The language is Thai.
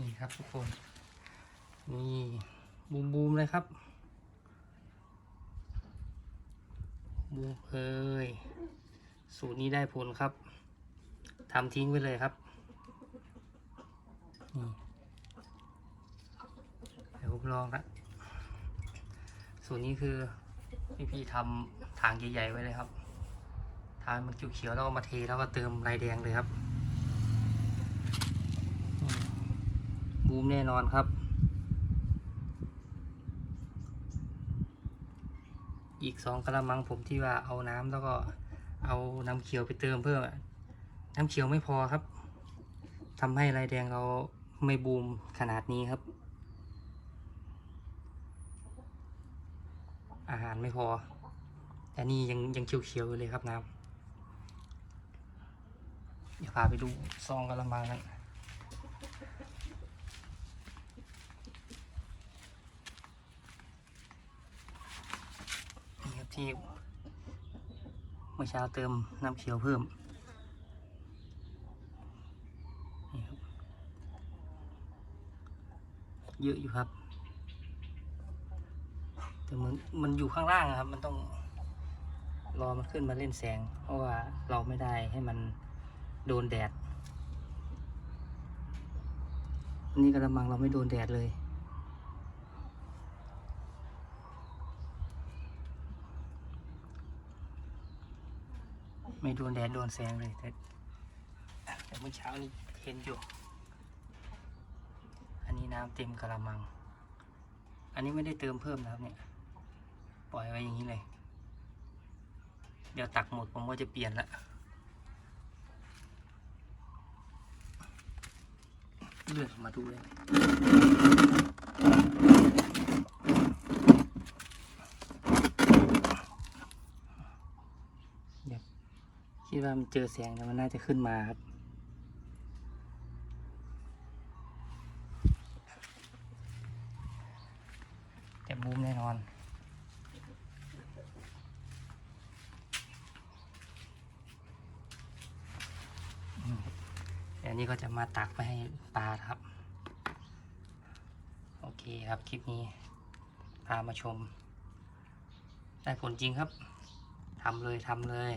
นี่ครับทุกคน นี่บูมบูมเลยครับบูมเอ้ยสูตรนี้ได้ผลครับทำทิ้งไว้เลยครับนี่เดี๋ยวผมลองละสูตรนี้คือพี่พี่ๆทำถางใหญ่ๆไว้เลยครับทางมันเขียวๆแล้วก็มาเทแล้วก็เติมลายแดงเลยครับอืม บูมแน่นอนครับ อีกสองกระมังผมที่ว่าเอาน้ำแล้วก็เอาน้ำเขียวไปเติมเพิ่มอน้ำเขียวไม่พอครับทำให้ลายแดงเราไม่บูมขนาดนี้ครับ อาหารไม่พอ แต่นี่ยังยังเขียวๆอยู่เลยครับน้ำเดี๋ยวพาไปดูซองกระมังกัน ที่เมื่อเช้าเติมน้ำเขียวเพิ่มเยอะอยู่ครับ แต่มันมันอยู่ข้างล่างครับ มันต้องรอมันขึ้นมาเล่นแสง เพราะว่าเราไม่ได้ให้มันโดนแดด นี่กระมังเราไม่โดนแดดเลย ไม่โดนแดดโดนแสงเลยแต่แต่เมื่อเช้านี้เห็นอยู่ อันนี้น้ำเต็มกระมัง อันนี้ไม่ได้เติมเพิ่มนะครับเนี่ย ปล่อยไว้อย่างนี้เลย เดี๋ยวตักหมดผมก็จะเปลี่ยนละ เลือดออกมาดูเลย เดี๋ยว คิดว่ามันเจอแสงแล้วมันน่าจะขึ้นมาครับแต่บูมแน่นอนอืมเดี๋ยวนี้ก็จะมาตักไปให้ปลาครับ โอเคครับคลิปนี้พามาชม ได้ผลจริงครับทำเลยทำเลย